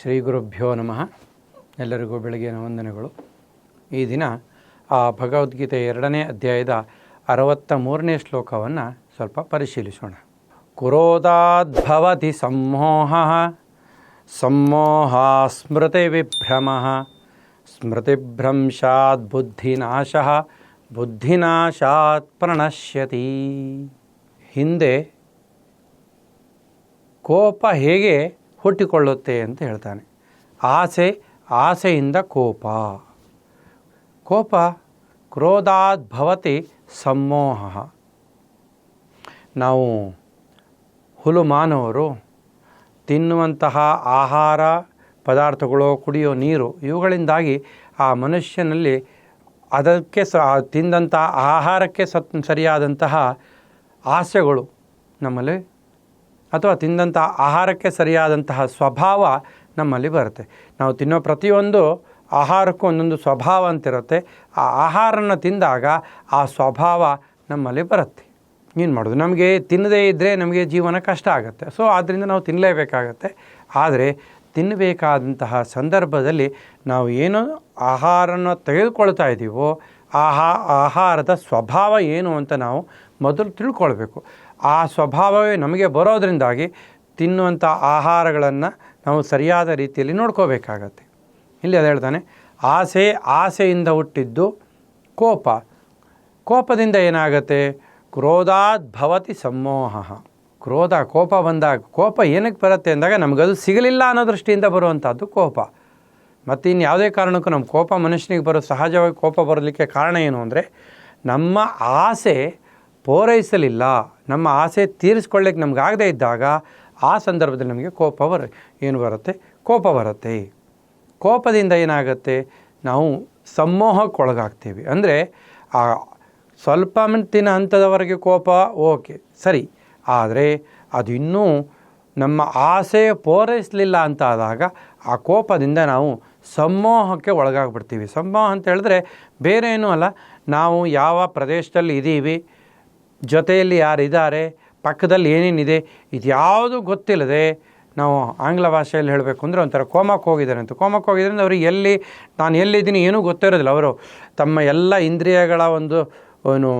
ಶ್ರೀ ಗುರುಭ್ಯೋ ನಮಃ. ಎಲ್ಲರಿಗೂ ಬೆಳಗಿನ ವಂದನೆಗಳು. ಈ ದಿನ ಆ ಭಗವದ್ಗೀತೆ ಎರಡನೇ ಅಧ್ಯಾಯದ ಅರವತ್ತ ಮೂರನೇ ಶ್ಲೋಕವನ್ನು ಸ್ವಲ್ಪ ಪರಿಶೀಲಿಸೋಣ. ಕುರೋದಾದ್ಭವತಿ ಸಮ್ಮೋಹ ಸಮ್ಮೋಹ ಸ್ಮೃತಿವಿಭ್ರಮ ಸ್ಮೃತಿಭ್ರಂಶಾತ್ ಬುದ್ಧಿನಾಶ, ಬುದ್ಧಿನಾಶಾತ್ ಪ್ರಣಶ್ಯತಿ. ಹಿಂದೆ ಕೋಪ ಹೇಗೆ ಹುಟ್ಟಿಕೊಳ್ಳುತ್ತೆ ಅಂತ ಹೇಳ್ತಾನೆ. ಆಸೆ, ಆಸೆಯಿಂದ ಕೋಪ. ಕೋಪ ಕ್ರೋಧಾದ್ಭವತಿ ಸಮ್ಮೋಹ. ನಾವು ಹುಲು ಮಾನವರು, ತಿನ್ನುವಂತಹ ಆಹಾರ ಪದಾರ್ಥಗಳು, ಕುಡಿಯೋ ನೀರು, ಇವುಗಳಿಂದಾಗಿ ಆ ಮನುಷ್ಯನಲ್ಲಿ ಅದಕ್ಕೆ ಸ ತಿಂದಂತಹ ಆಹಾರಕ್ಕೆ ಸತ್, ಸರಿಯಾದಂತಹ ಆಸೆಗಳು ನಮ್ಮಲ್ಲಿ ಅಥವಾ ತಿಂದಂಥ ಆಹಾರಕ್ಕೆ ಸರಿಯಾದಂತಹ ಸ್ವಭಾವ ನಮ್ಮಲ್ಲಿ ಬರುತ್ತೆ. ನಾವು ತಿನ್ನೋ ಪ್ರತಿಯೊಂದು ಆಹಾರಕ್ಕೂ ಒಂದೊಂದು ಸ್ವಭಾವ ಅಂತಿರುತ್ತೆ. ಆ ಆಹಾರನ ತಿಂದಾಗ ಆ ಸ್ವಭಾವ ನಮ್ಮಲ್ಲಿ ಬರುತ್ತೆ. ಏನು ಮಾಡೋದು? ನಮಗೆ ತಿನ್ನದೇ ಇದ್ದರೆ ನಮಗೆ ಜೀವನ ಕಷ್ಟ ಆಗುತ್ತೆ. ಸೊ ಆದ್ದರಿಂದ ನಾವು ತಿನ್ನಲೇಬೇಕಾಗತ್ತೆ ಆದರೆ ತಿನ್ನಬೇಕಾದಂತಹ ಸಂದರ್ಭದಲ್ಲಿ ನಾವು ಏನು ಆಹಾರನ ತೆಗೆದುಕೊಳ್ತಾ ಇದ್ದೀವೋ ಆಹಾ, ಆಹಾರದ ಸ್ವಭಾವ ಏನು ಅಂತ ನಾವು ಮೊದಲು ತಿಳ್ಕೊಳ್ಬೇಕು. ಆ ಸ್ವಭಾವವೇ ನಮಗೆ ಬರೋದರಿಂದಾಗಿ ತಿನ್ನುವಂಥ ಆಹಾರಗಳನ್ನು ನಾವು ಸರಿಯಾದ ರೀತಿಯಲ್ಲಿ ನೋಡ್ಕೋಬೇಕಾಗತ್ತೆ. ಇಲ್ಲಿ ಅದು ಹೇಳ್ತಾನೆ, ಆಸೆ ಆಸೆಯಿಂದ ಹುಟ್ಟಿದ್ದು ಕೋಪ. ಕೋಪದಿಂದ ಏನಾಗುತ್ತೆ? ಕ್ರೋಧಾದ್ಭವತಿ ಸಮ್ಮೋಹ ಕ್ರೋಧ, ಕೋಪ ಬಂದಾಗ, ಕೋಪ ಏನಕ್ಕೆ ಬರುತ್ತೆ ಅಂದಾಗ ನಮಗದು ಸಿಗಲಿಲ್ಲ ಅನ್ನೋ ದೃಷ್ಟಿಯಿಂದ ಬರುವಂಥದ್ದು ಕೋಪ. ಮತ್ತು ಇನ್ನು ಯಾವುದೇ ಕಾರಣಕ್ಕೂ ನಮ್ಮ ಕೋಪ ಮನುಷ್ಯನಿಗೆ ಬರೋ, ಸಹಜವಾಗಿ ಕೋಪ ಬರಲಿಕ್ಕೆ ಕಾರಣ ಏನು ಅಂದರೆ, ನಮ್ಮ ಆಸೆ ಪೂರೈಸಲಿಲ್ಲ. ನಮ್ಮ ಆಸೆ ತೀರಿಸ್ಕೊಳ್ಳಿಕ್ಕೆ ನಮಗಾಗದೇ ಇದ್ದಾಗ ಆ ಸಂದರ್ಭದಲ್ಲಿ ನಮಗೆ ಕೋಪ ಬರ, ಏನು ಬರುತ್ತೆ? ಕೋಪ ಬರುತ್ತೆ. ಕೋಪದಿಂದ ಏನಾಗುತ್ತೆ? ನಾವು ಸಮ್ಮೋಹಕ್ಕೊಳಗಾಗ್ತೀವಿ ಅಂದರೆ ಆ ಸ್ವಲ್ಪ ಮಟ್ಟಿನ ಹಂತದವರೆಗೆ ಕೋಪ, ಓಕೆ, ಸರಿ. ಆದರೆ ಅದು ಇನ್ನೂ ನಮ್ಮ ಆಸೆ ಪೂರೈಸಲಿಲ್ಲ ಅಂತ ಆದಾಗ ಆ ಕೋಪದಿಂದ ನಾವು ಸಮೋಹಕ್ಕೆ ಒಳಗಾಗ್ಬಿಡ್ತೀವಿ. ಸಮೋಹ ಅಂತ ಹೇಳಿದ್ರೆ ಬೇರೆ ಏನೂ ಅಲ್ಲ. ನಾವು ಯಾವ ಪ್ರದೇಶದಲ್ಲಿ ಇದ್ದೀವಿ ಜೊತೆಯಲ್ಲಿ ಯಾರಿದ್ದಾರೆ, ಪಕ್ಕದಲ್ಲಿ ಏನೇನಿದೆ, ಇದು ಯಾವುದು ಗೊತ್ತಿಲ್ಲದೆ ನಾವು ಆಂಗ್ಲ ಭಾಷೆಯಲ್ಲಿ ಹೇಳಬೇಕು ಅಂದರೆ ಒಂಥರ ಕೋಮಕ್ಕೆ ಹೋಗಿದ್ದಾರೆ ಅಂತ. ಕೋಮಕ್ಕೆ ಹೋಗಿದ್ದರಿಂದ ಅವರು ಎಲ್ಲಿ, ನಾನು ಎಲ್ಲಿದ್ದೀನಿ ಏನೂ ಗೊತ್ತಿರೋದಿಲ್ಲ. ಅವರು ತಮ್ಮ ಎಲ್ಲ ಇಂದ್ರಿಯಗಳ ಒಂದು, ಏನು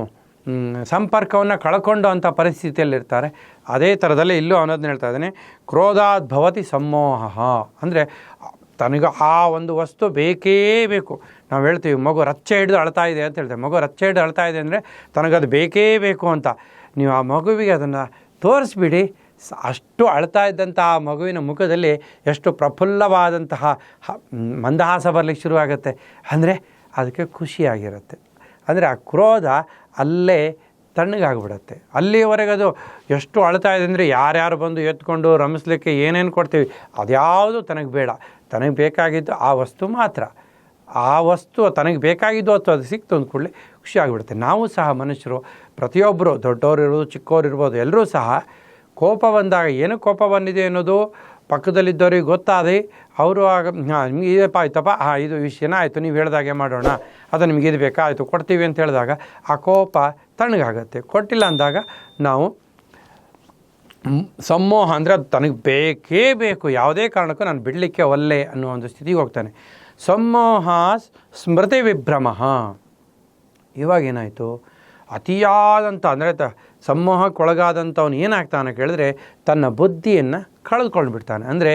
ಸಂಪರ್ಕವನ್ನು ಕಳ್ಕೊಂಡು ಅಂಥ ಪರಿಸ್ಥಿತಿಯಲ್ಲಿರ್ತಾರೆ. ಅದೇ ಥರದಲ್ಲಿ ಇಲ್ಲೂ ಅನ್ನೋದನ್ನ ಹೇಳ್ತಾ ಇದ್ದಾನೆ, ಕ್ರೋಧಾದ್ಭವತಿ ಸಮೋಹ ಅಂದರೆ ತನಗೆ ಆ ಒಂದು ವಸ್ತು ಬೇಕೇ ಬೇಕು. ನಾವು ಹೇಳ್ತೀವಿ, ಮಗು ರಚ್ಚೆ ಹಿಡಿದು ಅಳ್ತಾ ಇದೆ ಅಂತ ಹೇಳ್ತೇವೆ ಮಗು ರಚ್ಚೆ ಹಿಡಿದು ಅಳ್ತಾ ಇದೆ ಅಂದರೆ ತನಗದು ಬೇಕೇ ಬೇಕು ಅಂತ. ನೀವು ಆ ಮಗುವಿಗೆ ಅದನ್ನು ತೋರಿಸ್ಬಿಡಿ. ಅಷ್ಟು ಅಳ್ತಾ ಇದ್ದಂಥ ಆ ಮಗುವಿನ ಮುಖದಲ್ಲಿ ಎಷ್ಟು ಪ್ರಫುಲ್ಲವಾದಂತಹ ಮಂದಹಾಸ ಬರಲಿಕ್ಕೆ ಶುರುವಾಗುತ್ತೆ. ಅಂದರೆ ಅದಕ್ಕೆ ಖುಷಿಯಾಗಿರುತ್ತೆ. ಅಂದರೆ ಆ ಕ್ರೋಧ ಅಲ್ಲೇ ತಣ್ಣಗಾಗ್ಬಿಡುತ್ತೆ. ಅಲ್ಲಿವರೆಗೆ ಅದು ಎಷ್ಟು ಅಳ್ತಾ ಇದೆ ಅಂದರೆ ಯಾರ್ಯಾರು ಬಂದು ಎತ್ಕೊಂಡು ರಮಿಸ್ಲಿಕ್ಕೆ ಏನೇನು ಕೊಡ್ತೀವಿ, ಅದ್ಯಾವುದು ತನಗೆ ಬೇಡ. ತನಗೆ ಬೇಕಾಗಿದ್ದು ಆ ವಸ್ತು ಮಾತ್ರ. ಆ ವಸ್ತು ತನಗೆ ಬೇಕಾಗಿದ್ದು ಅಥವಾ ಅದು ಸಿಕ್ತು ಅಂದ ಕೂಡಲೇ ಖುಷಿ ಆಗಿಬಿಡುತ್ತೆ ನಾವು ಸಹ ಮನುಷ್ಯರು ಪ್ರತಿಯೊಬ್ಬರು ದೊಡ್ಡವರು ಇರ್ಬೋದು ಚಿಕ್ಕವ್ರು ಇರ್ಬೋದು ಎಲ್ಲರೂ ಸಹ ಕೋಪ ಬಂದಾಗ ಏನು ಕೋಪ ಬಂದಿದೆ ಅನ್ನೋದು ಪಕ್ಕದಲ್ಲಿದ್ದವ್ರಿಗೆ ಗೊತ್ತಾದೆ. ಅವರು ಆಗ, ಹಾಂ, ನಿಮ್ಗೆ ಇದಪ್ಪ ಆಯ್ತಪ್ಪ, ಹಾಂ, ಇದು ವಿಷಯನ ಆಯಿತು, ನೀವು ಹೇಳ್ದಾಗೆ ಮಾಡೋಣ, ಅದು ನಿಮ್ಗೆ ಇದು ಬೇಕಾ, ಆಯಿತು, ಕೊಡ್ತೀವಿ ಅಂತ ಹೇಳಿದಾಗ ಆ ಕೋಪ ತಣ್ಣಗಾಗುತ್ತೆ. ಕೊಟ್ಟಿಲ್ಲ ಅಂದಾಗ ನಾವು ಸಮೋಹ ಅಂದರೆ ಅದು ತನಗೆ ಬೇಕೇ ಬೇಕು. ಯಾವುದೇ ಕಾರಣಕ್ಕೂ ನಾನು ಬಿಡಲಿಕ್ಕೆ ಒಲ್ಲೆ ಅನ್ನೋ ಒಂದು ಸ್ಥಿತಿಗೆ ಹೋಗ್ತಾನೆ. ಸಮೋಹ ಸ್ಮೃತಿ ವಿಭ್ರಮ. ಇವಾಗ ಏನಾಯಿತು? ಅತಿಯಾದಂಥ ಅಂದರೆ ತ ಸಂಮೋಹಕ್ಕೊಳಗಾದಂಥವನು ಏನಾಗ್ತಾನೆ ಕೇಳಿದ್ರೆ ತನ್ನ ಬುದ್ಧಿಯನ್ನು ಕಳೆದುಕೊಂಡು ಬಿಡ್ತಾನೆ ಅಂದರೆ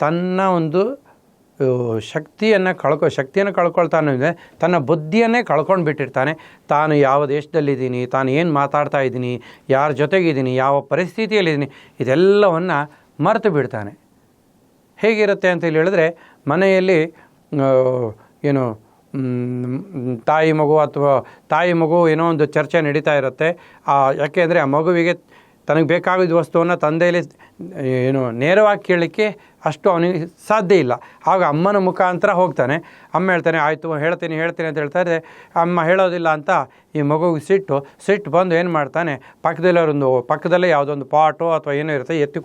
ತನ್ನ ಒಂದು ಶಕ್ತಿಯನ್ನು ಕಳ್ಕೊ, ಶಕ್ತಿಯನ್ನು ಕಳ್ಕೊಳ್ತಾನೆ ಅಂದರೆ ತನ್ನ ಬುದ್ಧಿಯನ್ನೇ ಕಳ್ಕೊಂಡು ಬಿಟ್ಟಿರ್ತಾನೆ ತಾನು ಯಾವ ದೇಶದಲ್ಲಿದ್ದೀನಿ, ತಾನು ಏನು ಮಾತಾಡ್ತಾ ಇದ್ದೀನಿ, ಯಾರ ಜೊತೆಗಿದ್ದೀನಿ, ಯಾವ ಪರಿಸ್ಥಿತಿಯಲ್ಲಿದ್ದೀನಿ, ಇದೆಲ್ಲವನ್ನು ಮರೆತು ಬಿಡ್ತಾನೆ. ಹೇಗಿರುತ್ತೆ ಅಂತ ಹೇಳಿ ಹೇಳಿದ್ರೆ ಮನೆಯಲ್ಲಿ ಏನು ತಾಯಿ ಮಗು ಅಥವಾ ತಾಯಿ ಮಗು ಏನೋ ಒಂದು ಚರ್ಚೆ ನಡೀತಾ ಇರುತ್ತೆ. ಆ, ಯಾಕೆ ಅಂದರೆ ಆ ಮಗುವಿಗೆ ತನಗೆ ಬೇಕಾಗಿದ್ದ ವಸ್ತುವನ್ನು ತಂದೆಯಲ್ಲಿ ಏನು ನೇರವಾಗಿ ಕೇಳಲಿಕ್ಕೆ ಅಷ್ಟು ಅವನಿಗೆ ಸಾಧ್ಯ ಇಲ್ಲ. ಆಗ ಅಮ್ಮನ ಮುಖಾಂತರ ಹೋಗ್ತಾನೆ. ಅಮ್ಮ ಹೇಳ್ತಾನೆ, ಆಯಿತು, ಹೇಳ್ತೀನಿ ಹೇಳ್ತೀನಿ ಅಂತ ಹೇಳ್ತಾರೆ ಅಮ್ಮ ಹೇಳೋದಿಲ್ಲ ಅಂತ ಈ ಮಗುವಿಗೆ ಸಿಟ್ಟು ಸಿಟ್ಟು ಬಂದು ಏನು ಮಾಡ್ತಾನೆ? ಪಕ್ಕದಲ್ಲಿ ಒಂದು, ಪಕ್ಕದಲ್ಲೇ ಯಾವುದೊಂದು ಪಾಟೋ ಅಥವಾ ಏನೋ ಇರುತ್ತೆ, ಎತ್ತಿ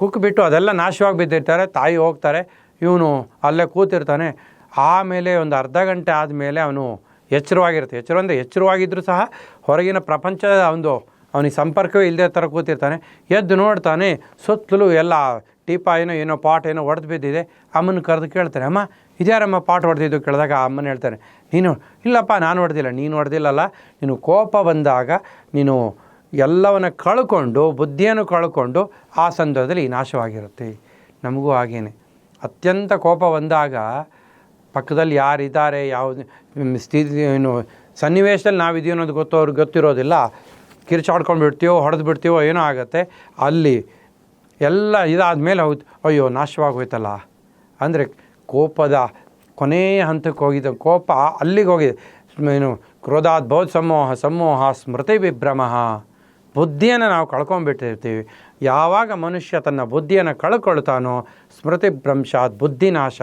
ಕೂಕು ಬಿಟ್ಟು ಅದೆಲ್ಲ ನಾಶವಾಗಿ ಬಿದ್ದಿರ್ತಾರೆ, ತಾಯಿ ಹೋಗ್ತಾರೆ, ಇವನು ಅಲ್ಲೇ ಕೂತಿರ್ತಾನೆ. ಆಮೇಲೆ ಒಂದು ಅರ್ಧ ಗಂಟೆ ಆದಮೇಲೆ ಅವನು ಎಚ್ಚರವಾಗಿರುತ್ತೆ. ಎಚ್ಚರ ಅಂದರೆ ಎಚ್ಚರವಾಗಿದ್ದರೂ ಸಹ ಹೊರಗಿನ ಪ್ರಪಂಚದ ಒಂದು ಅವನಿಗೆ ಸಂಪರ್ಕವೇ ಇಲ್ಲದೆ ಥರ ಕೂತಿರ್ತಾನೆ. ಎದ್ದು ನೋಡ್ತಾನೆ, ಸುತ್ತಲೂ ಎಲ್ಲ ಟೀಪಾಯಿನೋ ಏನೋ ಪಾಟ್ ಏನೋ ಒಡೆದು ಬಿದ್ದಿದೆ. ಅಮ್ಮನ ಕರೆದು ಕೇಳ್ತಾನೆ, ಅಮ್ಮ, ಇದ್ಯಾರಮ್ಮ ಪಾಟ್ ಹೊಡೆದಿದ್ದು ಕೇಳಿದಾಗ ಅಮ್ಮನ ಹೇಳ್ತಾನೆ, ನೀನು, ಇಲ್ಲಪ್ಪ, ನಾನು ಹೊಡೆದಿಲ್ಲ ನೀನು ಹೊಡೆದಿಲ್ಲಲ್ಲ ನೀನು ಕೋಪ ಬಂದಾಗ ನೀನು ಎಲ್ಲವನ್ನ ಕಳ್ಕೊಂಡು, ಬುದ್ಧಿಯನ್ನು ಕಳ್ಕೊಂಡು ಆ ಸಂದರ್ಭದಲ್ಲಿ ನಾಶವಾಗಿರುತ್ತೆ. ನಮಗೂ ಹಾಗೇನೆ. ಅತ್ಯಂತ ಕೋಪ ಬಂದಾಗ ಪಕ್ಕದಲ್ಲಿ ಯಾರಿದ್ದಾರೆ, ಯಾವುದು ಸ್ಥಿತಿ, ಏನು, ಸನ್ನಿವೇಶದಲ್ಲಿ ನಾವಿದೀವಿ ಅನ್ನೋದು ಗೊತ್ತು, ಅವ್ರಿಗೆ ಗೊತ್ತಿರೋದಿಲ್ಲ. ಕಿರ್ಚಾಡ್ಕೊಂಡು ಬಿಡ್ತೀವೋ, ಹೊಡೆದು ಬಿಡ್ತೀವೋ, ಏನೋ ಆಗುತ್ತೆ. ಅಲ್ಲಿ ಎಲ್ಲ ಇದಾದಮೇಲೆ ಹೌದು, ಅಯ್ಯೋ, ನಾಶವಾಗೋಯ್ತಲ್ಲ. ಅಂದರೆ ಕೋಪದ ಕೊನೆಯ ಹಂತಕ್ಕೆ ಹೋಗಿದ್ದ ಕೋಪ ಅಲ್ಲಿಗೆ ಹೋಗಿದೆ. ಏನು, ಕ್ರೋಧಾದ್ ಬೌದ್ಧ ಸಮೋಹ ಸಮೋಹ ಸ್ಮೃತಿ ವಿಭ್ರಮ. ಬುದ್ಧಿಯನ್ನು ನಾವು ಕಳ್ಕೊಂಡ್ಬಿಟ್ಟಿರ್ತೀವಿ ಯಾವಾಗ ಮನುಷ್ಯ ತನ್ನ ಬುದ್ಧಿಯನ್ನು ಕಳ್ಕೊಳ್ತಾನೋ, ಸ್ಮೃತಿ ಭ್ರಂಶಾತ್ ಬುದ್ಧಿನಾಶ,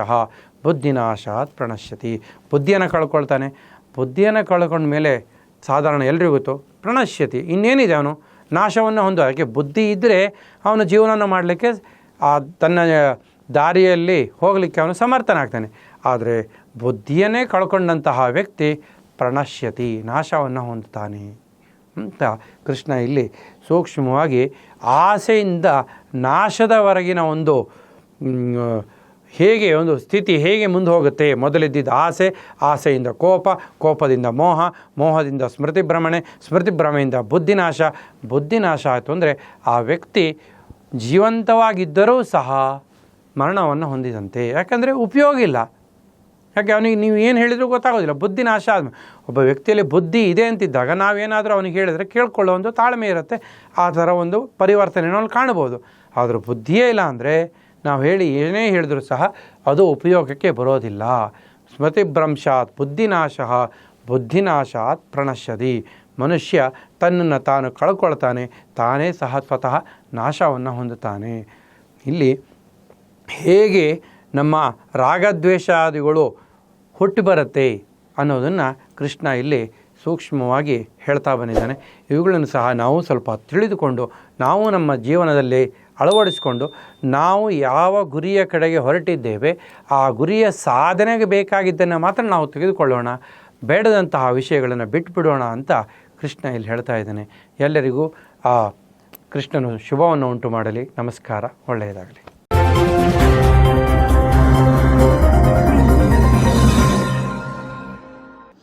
ಬುದ್ಧಿನಾಶಾತ್ ಪ್ರಣಶ್ಯತಿ. ಬುದ್ಧಿಯನ್ನು ಕಳ್ಕೊಳ್ತಾನೆ. ಬುದ್ಧಿಯನ್ನು ಕಳ್ಕೊಂಡ ಮೇಲೆ ಸಾಧಾರಣ ಎಲ್ರಿಗೂ ಗೊತ್ತು ಪ್ರಣಶ್ಯತಿ. ಇನ್ನೇನಿದೆ ಅವನು? ನಾಶವನ್ನು ಹೊಂದು ಅದಕ್ಕೆ ಬುದ್ಧಿ ಇದ್ದರೆ ಅವನು ಜೀವನವನ್ನು ಮಾಡಲಿಕ್ಕೆ ಆ ತನ್ನ ದಾರಿಯಲ್ಲಿ ಹೋಗಲಿಕ್ಕೆ ಅವನು ಸಮರ್ಥನಾಗ್ತಾನೆ. ಆದರೆ ಬುದ್ಧಿಯನ್ನೇ ಕಳ್ಕೊಂಡಂತಹ ವ್ಯಕ್ತಿ ಪ್ರಣಶ್ಯತಿ, ನಾಶವನ್ನು ಹೊಂದುತ್ತಾನೆ. ಅಂತ ಕೃಷ್ಣ ಇಲ್ಲಿ ಸೂಕ್ಷ್ಮವಾಗಿ ಆಸೆಯಿಂದ ನಾಶದವರೆಗಿನ ಒಂದು ಹೇಗೆ ಒಂದು ಸ್ಥಿತಿ ಹೇಗೆ ಮುಂದೆ ಹೋಗುತ್ತೆ? ಮೊದಲಿದ್ದಿದ್ದ ಆಸೆ, ಆಸೆಯಿಂದ ಕೋಪ, ಕೋಪದಿಂದ ಮೋಹ, ಮೋಹದಿಂದ ಸ್ಮೃತಿ ಭ್ರಮಣೆ, ಸ್ಮೃತಿ ಭ್ರಮೆಯಿಂದ ಬುದ್ಧಿನಾಶ. ಬುದ್ಧಿನಾಶ ಆಯಿತು ಅಂದರೆ ಆ ವ್ಯಕ್ತಿ ಜೀವಂತವಾಗಿದ್ದರೂ ಸಹ ಮರಣವನ್ನು ಹೊಂದಿದಂತೆ. ಯಾಕಂದರೆ ಉಪಯೋಗ ಇಲ್ಲ. ಯಾಕೆ ಅವನಿಗೆ ನೀವು ಏನು ಹೇಳಿದರೂ ಗೊತ್ತಾಗೋದಿಲ್ಲ. ಬುದ್ಧಿ ನಾಶ ಆದ್ಮೇಲೆ ಒಬ್ಬ ವ್ಯಕ್ತಿಯಲ್ಲಿ ಬುದ್ಧಿ ಇದೆ ಅಂತಿದ್ದಾಗ ನಾವೇನಾದರೂ ಅವನಿಗೆ ಹೇಳಿದರೆ ಕೇಳ್ಕೊಳ್ಳೋ ಒಂದು ತಾಳ್ಮೆ ಇರುತ್ತೆ. ಆ ಥರ ಒಂದು ಪರಿವರ್ತನೆಯನ್ನು ಅವ್ನು ಕಾಣ್ಬೋದು ಆದರೂ ಬುದ್ಧಿಯೇ ಇಲ್ಲ ಅಂದರೆ ನಾವು ಹೇಳಿ ಏನೇ ಹೇಳಿದರೂ ಸಹ ಅದು ಉಪಯೋಗಕ್ಕೆ ಬರೋದಿಲ್ಲ. ಸ್ಮೃತಿಭ್ರಂಶಾತ್ ಬುದ್ಧಿನಾಶ ಬುದ್ಧಿನಾಶಾತ್ ಪ್ರಣಶ್ಯದಿ ಮನುಷ್ಯ ತನ್ನನ್ನು ತಾನು ಕಳ್ಕೊಳ್ತಾನೆ, ತಾನೇ ಸಹ ಸ್ವತಃ ನಾಶವನ್ನು ಹೊಂದುತ್ತಾನೆ. ಇಲ್ಲಿ ಹೇಗೆ ನಮ್ಮ ರಾಗದ್ವೇಷಾದಿಗಳು ಹುಟ್ಟಿ ಬರುತ್ತೆ ಅನ್ನೋದನ್ನು ಕೃಷ್ಣ ಇಲ್ಲಿ ಸೂಕ್ಷ್ಮವಾಗಿ ಹೇಳ್ತಾ ಬಂದಿದ್ದಾನೆ. ಇವುಗಳನ್ನು ಸಹ ನಾವು ಸ್ವಲ್ಪ ತಿಳಿದುಕೊಂಡು, ನಾವು ನಮ್ಮ ಜೀವನದಲ್ಲಿ ಅಳವಡಿಸಿಕೊಂಡು, ನಾವು ಯಾವ ಗುರಿಯ ಕಡೆಗೆ ಹೊರಟಿದ್ದೇವೆ, ಆ ಗುರಿಯ ಸಾಧನೆಗೆ ಬೇಕಾಗಿದ್ದನ್ನು ಮಾತ್ರ ನಾವು ತೆಗೆದುಕೊಳ್ಳೋಣ, ಬೇಡದಂತಹ ವಿಷಯಗಳನ್ನು ಬಿಟ್ಟುಬಿಡೋಣ ಅಂತ ಕೃಷ್ಣ ಇಲ್ಲಿ ಹೇಳ್ತಾ ಇದ್ದಾನೆ. ಎಲ್ಲರಿಗೂ ಆ ಕೃಷ್ಣನು ಶುಭವನ್ನು ಉಂಟು ಮಾಡಲಿ. ನಮಸ್ಕಾರ. ಒಳ್ಳೆಯದಾಗಲಿ.